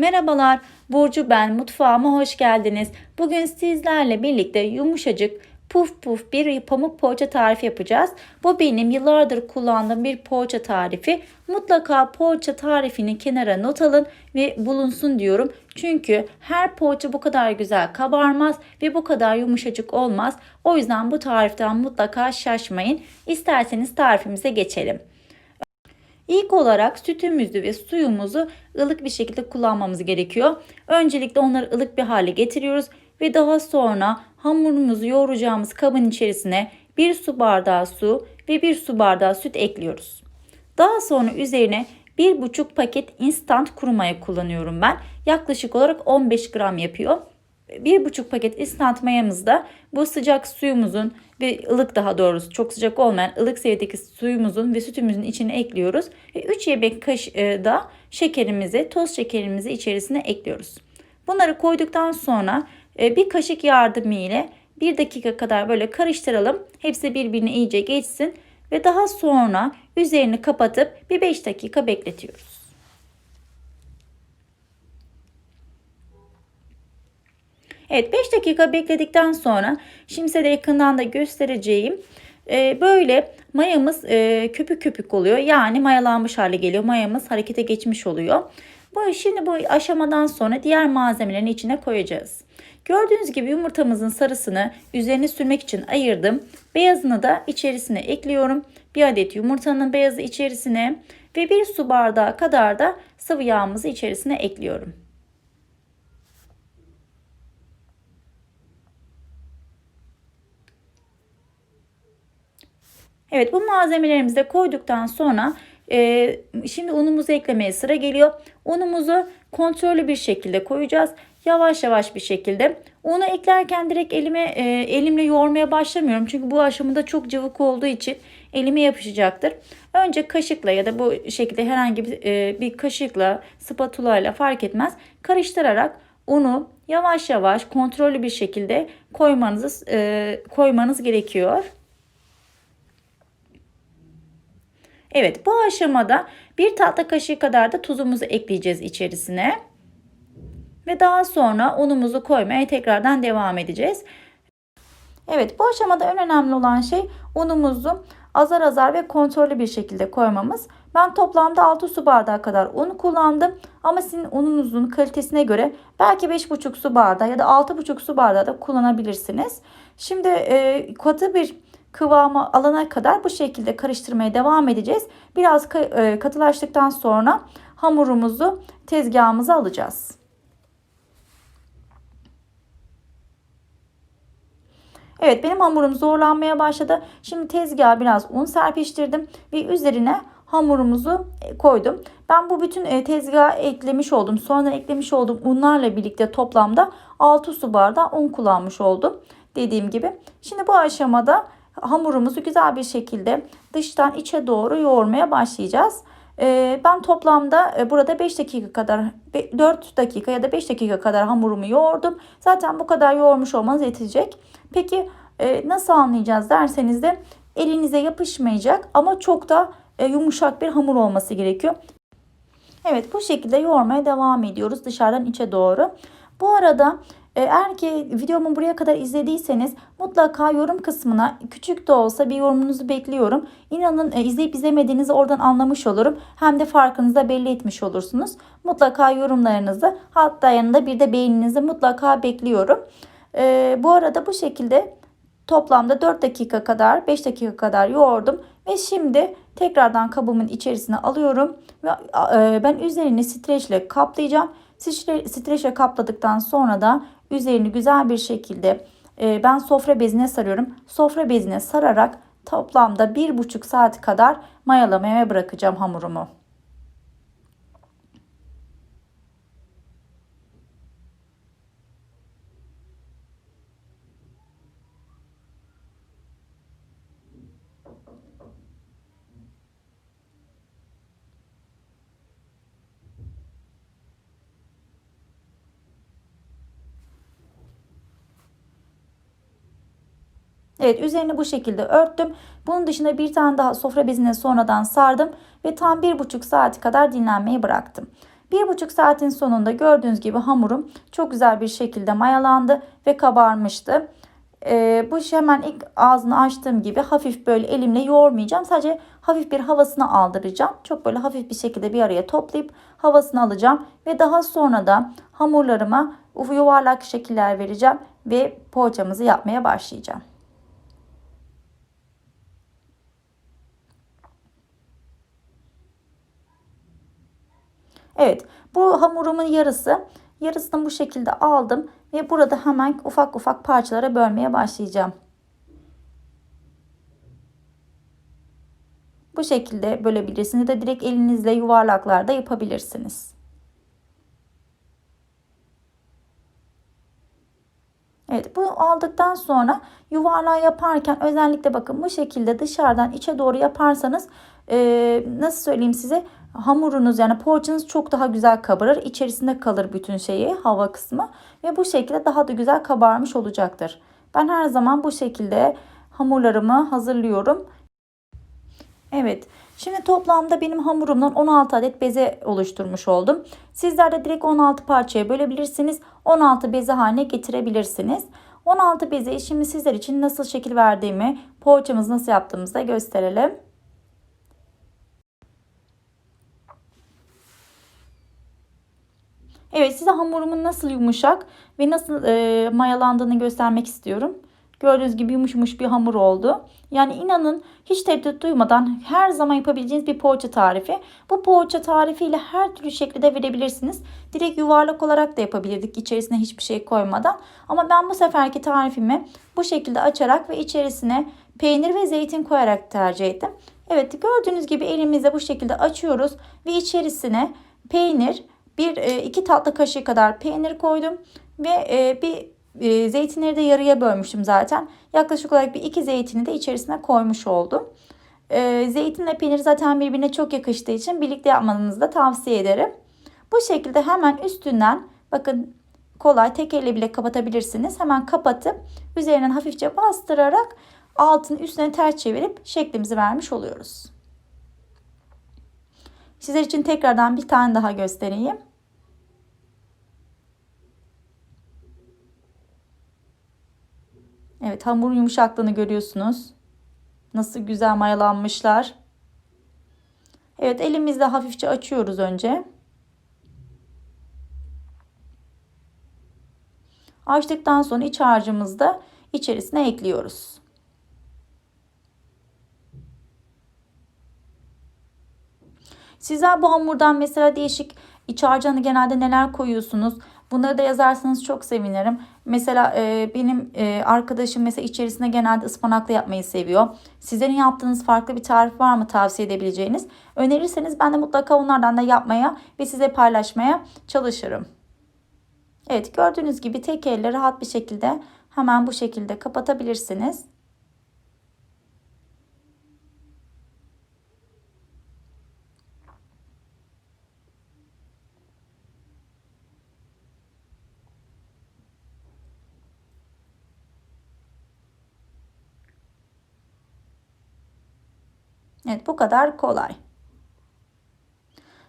Merhabalar, Burcu ben. Mutfağıma hoş geldiniz. Bugün sizlerle birlikte yumuşacık, puf puf bir pamuk poğaça tarifi yapacağız. Bu benim yıllardır kullandığım bir poğaça tarifi. Mutlaka poğaça tarifini kenara not alın ve bulunsun diyorum. Çünkü her poğaça bu kadar güzel kabarmaz ve bu kadar yumuşacık olmaz. O yüzden bu tariften mutlaka şaşmayın. İsterseniz tarifimize geçelim. İlk olarak sütümüzü ve suyumuzu ılık bir şekilde kullanmamız gerekiyor. Öncelikle onları ılık bir hale getiriyoruz ve daha sonra hamurumuzu yoğuracağımız kabın içerisine 1 su bardağı su ve 1 su bardağı süt ekliyoruz. Daha sonra üzerine 1,5 paket instant kuru maya kullanıyorum ben. Yaklaşık olarak 15 gram yapıyor. 1,5 paket instant mayamızda bu sıcak suyumuzun ve ılık daha doğrusu çok sıcak olmayan ılık seviyedeki suyumuzun ve sütümüzün içine ekliyoruz. Ve 3 yemek kaşığı da şekerimizi, toz şekerimizi içerisine ekliyoruz. Bunları koyduktan sonra e, bir kaşık yardımı ile 1 dakika kadar böyle karıştıralım. Hepsi birbirine iyice geçsin ve daha sonra üzerini kapatıp bir 5 dakika bekletiyoruz. Evet 5 dakika bekledikten sonra şimdi size de yakından da göstereceğim. Ee, böyle mayamız e, köpük köpük oluyor. Yani mayalanmış hale geliyor. Mayamız harekete geçmiş oluyor. Bu şimdi bu aşamadan sonra diğer malzemelerin içine koyacağız. Gördüğünüz gibi yumurtamızın sarısını üzerine sürmek için ayırdım. Beyazını da içerisine ekliyorum. Bir adet yumurtanın beyazı içerisine ve bir su bardağı kadar da sıvı yağımızı içerisine ekliyorum. Evet bu malzemelerimizi de koyduktan sonra e, şimdi unumuzu eklemeye sıra geliyor. Unumuzu kontrollü bir şekilde koyacağız. Yavaş yavaş bir şekilde. Unu eklerken direkt elime e, elimle yoğurmaya başlamıyorum. Çünkü bu aşamada çok cıvık olduğu için elime yapışacaktır. Önce kaşıkla ya da bu şekilde herhangi bir, e, bir kaşıkla, spatula ile fark etmez. Karıştırarak unu yavaş yavaş kontrollü bir şekilde koymanızı e, koymanız gerekiyor. Evet bu aşamada bir tatlı kaşığı kadar da tuzumuzu ekleyeceğiz içerisine. Ve daha sonra unumuzu koymaya tekrardan devam edeceğiz. Evet bu aşamada en önemli olan şey unumuzu azar azar ve kontrollü bir şekilde koymamız. Ben toplamda 6 su bardağı kadar un kullandım. Ama sizin ununuzun kalitesine göre belki 5,5 su bardağı ya da 6,5 su bardağı da kullanabilirsiniz. Şimdi e, katı bir kıvamı alana kadar bu şekilde karıştırmaya devam edeceğiz. Biraz e, katılaştıktan sonra hamurumuzu tezgahımıza alacağız. Evet benim hamurum zorlanmaya başladı. Şimdi tezgaha biraz un serpiştirdim ve üzerine hamurumuzu e, koydum. Ben bu bütün e, tezgaha eklemiş oldum. Sonra eklemiş olduğum unlarla birlikte toplamda 6 su bardağı un kullanmış oldum. Dediğim gibi. Şimdi bu aşamada hamurumuzu güzel bir şekilde dıştan içe doğru yoğurmaya başlayacağız. Ee, ben toplamda e, burada 5 dakika kadar 4 dakika ya da 5 dakika kadar hamurumu yoğurdum. Zaten bu kadar yoğurmuş olmanız yetecek. Peki e, nasıl anlayacağız derseniz de elinize yapışmayacak ama çok da e, yumuşak bir hamur olması gerekiyor. Evet bu şekilde yoğurmaya devam ediyoruz dışarıdan içe doğru. Bu arada eğer ki videomu buraya kadar izlediyseniz mutlaka yorum kısmına küçük de olsa bir yorumunuzu bekliyorum. İnanın e, izleyip izlemediğinizi oradan anlamış olurum. Hem de farkınızı da belli etmiş olursunuz. Mutlaka yorumlarınızı hatta yanında bir de beğeninizi mutlaka bekliyorum. E, bu arada bu şekilde toplamda 4 dakika kadar 5 dakika kadar yoğurdum. Ve şimdi tekrardan kabımın içerisine alıyorum. Ve ben üzerini streçle kaplayacağım. Streçle kapladıktan sonra da Üzerini güzel bir şekilde e, ben sofra bezine sarıyorum. Sofra bezine sararak toplamda bir buçuk saat kadar mayalamaya bırakacağım hamurumu. Evet üzerini bu şekilde örttüm. Bunun dışında bir tane daha sofra bezine sonradan sardım ve tam bir buçuk saat kadar dinlenmeyi bıraktım. Bir buçuk saatin sonunda gördüğünüz gibi hamurum çok güzel bir şekilde mayalandı ve kabarmıştı. Ee, bu işi hemen ilk ağzını açtığım gibi hafif böyle elimle yoğurmayacağım. Sadece hafif bir havasını aldıracağım. Çok böyle hafif bir şekilde bir araya toplayıp havasını alacağım. Ve daha sonra da hamurlarıma yuvarlak şekiller vereceğim. Ve poğaçamızı yapmaya başlayacağım. Evet bu hamurumun yarısı. Yarısını bu şekilde aldım ve burada hemen ufak ufak parçalara bölmeye başlayacağım. Bu şekilde bölebilirsiniz de direkt elinizle yuvarlaklarda yapabilirsiniz. Evet bu aldıktan sonra yuvarlağı yaparken özellikle bakın bu şekilde dışarıdan içe doğru yaparsanız e, nasıl söyleyeyim size hamurunuz yani poğaçanız çok daha güzel kabarır. İçerisinde kalır bütün şeyi hava kısmı ve bu şekilde daha da güzel kabarmış olacaktır. Ben her zaman bu şekilde hamurlarımı hazırlıyorum. Evet. Şimdi toplamda benim hamurumdan 16 adet beze oluşturmuş oldum. Sizler de direkt 16 parçaya bölebilirsiniz. 16 beze haline getirebilirsiniz. 16 bezeyi şimdi sizler için nasıl şekil verdiğimi, poğaçamızı nasıl yaptığımızı da gösterelim. Evet size hamurumun nasıl yumuşak ve nasıl e, mayalandığını göstermek istiyorum. Gördüğünüz gibi yumuşmuş bir hamur oldu. Yani inanın hiç tereddüt duymadan her zaman yapabileceğiniz bir poğaça tarifi. Bu poğaça tarifiyle her türlü şekilde verebilirsiniz. Direkt yuvarlak olarak da yapabilirdik içerisine hiçbir şey koymadan. Ama ben bu seferki tarifimi bu şekilde açarak ve içerisine peynir ve zeytin koyarak tercih ettim. Evet gördüğünüz gibi elimizle bu şekilde açıyoruz ve içerisine peynir, bir e, iki tatlı kaşığı kadar peynir koydum ve e, bir e, zeytinleri de yarıya bölmüştüm zaten. Yaklaşık olarak bir iki zeytini de içerisine koymuş oldum. Zeytinle peynir zaten birbirine çok yakıştığı için birlikte yapmanızı da tavsiye ederim. Bu şekilde hemen üstünden bakın kolay tek elle bile kapatabilirsiniz. Hemen kapatıp üzerinden hafifçe bastırarak altını üstüne ters çevirip şeklimizi vermiş oluyoruz. Sizler için tekrardan bir tane daha göstereyim. Evet hamurun yumuşaklığını görüyorsunuz. Nasıl güzel mayalanmışlar. Evet elimizle hafifçe açıyoruz önce. Açtıktan sonra iç harcımızı da içerisine ekliyoruz. Sizler bu hamurdan mesela değişik iç harcını genelde neler koyuyorsunuz? Bunları da yazarsanız çok sevinirim. Mesela e, benim e, arkadaşım mesela içerisine genelde ıspanaklı yapmayı seviyor. Sizlerin yaptığınız farklı bir tarif var mı tavsiye edebileceğiniz? Önerirseniz ben de mutlaka onlardan da yapmaya ve size paylaşmaya çalışırım. Evet gördüğünüz gibi tek elle rahat bir şekilde hemen bu şekilde kapatabilirsiniz. Evet bu kadar kolay.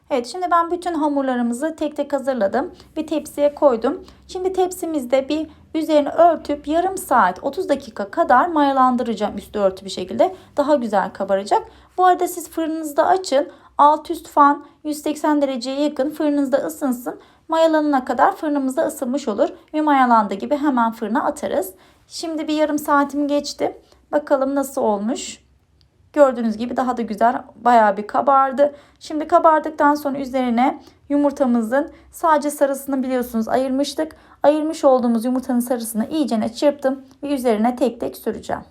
Evet şimdi ben bütün hamurlarımızı tek tek hazırladım. Bir tepsiye koydum. Şimdi tepsimizde bir üzerini örtüp yarım saat 30 dakika kadar mayalandıracağım üstü örtü bir şekilde. Daha güzel kabaracak. Bu arada siz fırınınızda açın. Alt üst fan 180 dereceye yakın fırınınızda ısınsın. Mayalanana kadar fırınımızda ısınmış olur. Ve mayalandığı gibi hemen fırına atarız. Şimdi bir yarım saatim geçti. Bakalım nasıl olmuş. Gördüğünüz gibi daha da güzel bayağı bir kabardı. Şimdi kabardıktan sonra üzerine yumurtamızın sadece sarısını biliyorsunuz ayırmıştık. Ayırmış olduğumuz yumurtanın sarısını iyicene çırptım ve üzerine tek tek süreceğim.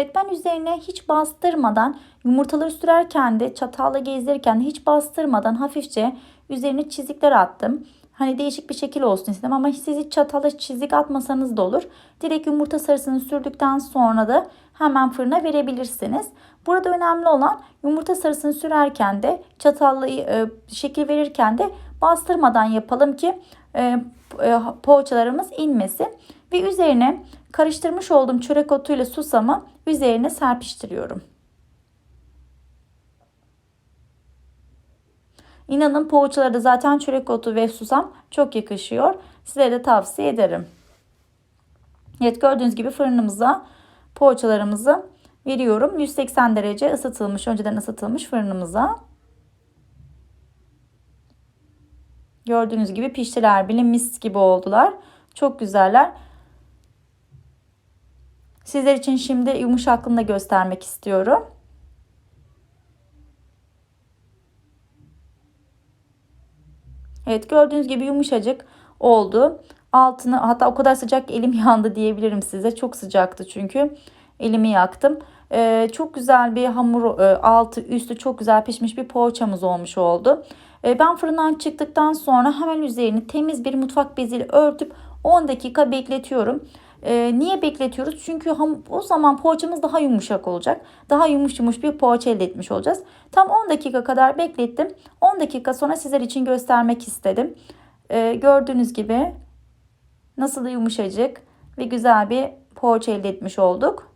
Evet ben üzerine hiç bastırmadan yumurtaları sürerken de çatalla gezdirirken de hiç bastırmadan hafifçe üzerine çizikler attım. Hani değişik bir şekil olsun istedim ama siz hiç çatalla çizik atmasanız da olur. Direkt yumurta sarısını sürdükten sonra da hemen fırına verebilirsiniz. Burada önemli olan yumurta sarısını sürerken de çatalla e, şekil verirken de bastırmadan yapalım ki e, e, poğaçalarımız inmesin. Ve üzerine karıştırmış olduğum çörek otuyla susamı üzerine serpiştiriyorum. İnanın poğaçalarda zaten çörek otu ve susam çok yakışıyor. Size de tavsiye ederim. Evet gördüğünüz gibi fırınımıza poğaçalarımızı veriyorum. 180 derece ısıtılmış, önceden ısıtılmış fırınımıza. Gördüğünüz gibi piştiler bile mis gibi oldular. Çok güzeller. Sizler için şimdi yumuşaklığını da göstermek istiyorum. Evet gördüğünüz gibi yumuşacık oldu. Altını hatta o kadar sıcak elim yandı diyebilirim size. Çok sıcaktı çünkü. Elimi yaktım. Ee, çok güzel bir hamur e, altı üstü çok güzel pişmiş bir poğaçamız olmuş oldu. Ee, ben fırından çıktıktan sonra hemen üzerini temiz bir mutfak beziyle örtüp 10 dakika bekletiyorum. Ee, niye bekletiyoruz? Çünkü ham, o zaman poğaçamız daha yumuşak olacak. Daha yumuş yumuş bir poğaça elde etmiş olacağız. Tam 10 dakika kadar beklettim. 10 dakika sonra sizler için göstermek istedim. Ee, gördüğünüz gibi nasıl da yumuşacık ve güzel bir poğaça elde etmiş olduk.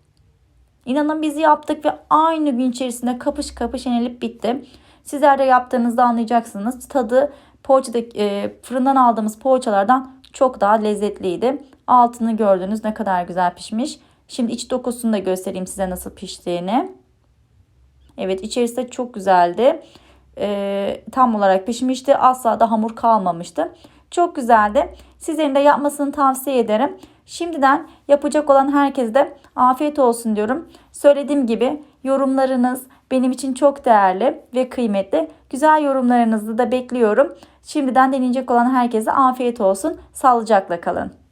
İnanın biz yaptık ve aynı gün içerisinde kapış kapış yenilip bitti. Sizler de yaptığınızda anlayacaksınız. Tadı poğaçada e, fırından aldığımız poğaçalardan çok daha lezzetliydi. Altını gördünüz ne kadar güzel pişmiş. Şimdi iç dokusunu da göstereyim size nasıl piştiğini. Evet içerisi de çok güzeldi. E, tam olarak pişmişti. Asla da hamur kalmamıştı. Çok güzeldi. Sizlerin de yapmasını tavsiye ederim. Şimdiden yapacak olan herkese de afiyet olsun diyorum. Söylediğim gibi yorumlarınız benim için çok değerli ve kıymetli. Güzel yorumlarınızı da bekliyorum. Şimdiden deneyecek olan herkese afiyet olsun. Sağlıcakla kalın.